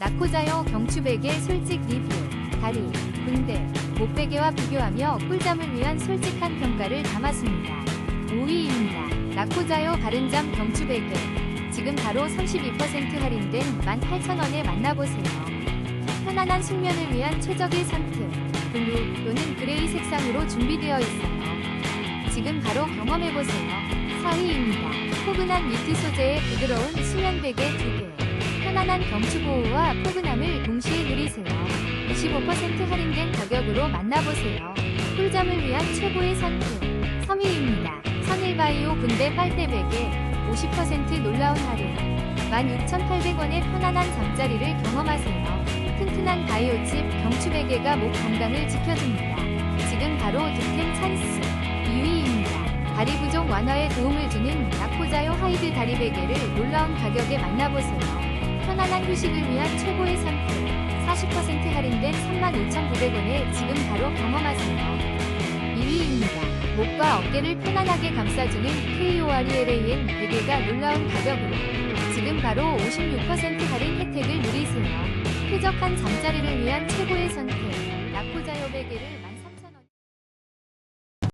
나코자요 경추베개 솔직 리뷰 다리, 군대, 목베개와 비교하며 꿀잠을 위한 솔직한 평가를 담았습니다. 5위입니다. 나코자요 바른잠 경추베개 지금 바로 32% 할인된 18,000원에 만나보세요. 편안한 숙면을 위한 최적의 선택 블루 또는 그레이 색상으로 준비되어 있어요. 지금 바로 경험해보세요. 4위입니다. 포근한 니트 소재의 부드러운 수면 베개 2개 편안한 경추 보호와 포근함을 동시에 누리세요. 25% 할인된 가격으로 만나보세요. 꿀잠을 위한 최고의 선택. 3위입니다. 선일바이오 군대 빨대 베개 50% 놀라운 할인. 16,800원의 편안한 잠자리를 경험하세요. 튼튼한 바이오칩 경추 베개가 목 건강을 지켜줍니다. 지금 바로 득템 찬스. 2위입니다. 다리 부종 완화에 도움을 주는 나코자요 하이드 다리 베개를 놀라운 가격에 만나보세요. 편안한 휴식을 위한 최고의 선택. 40% 할인된 35,900원에 지금 바로 경험하세요. 2위입니다. 목과 어깨를 편안하게 감싸주는 KORELAN 베개가 놀라운 가격으로 지금 바로 56% 할인 혜택을 누리세요. 쾌적한 잠자리를 위한 최고의 선택. 나코자요 베개를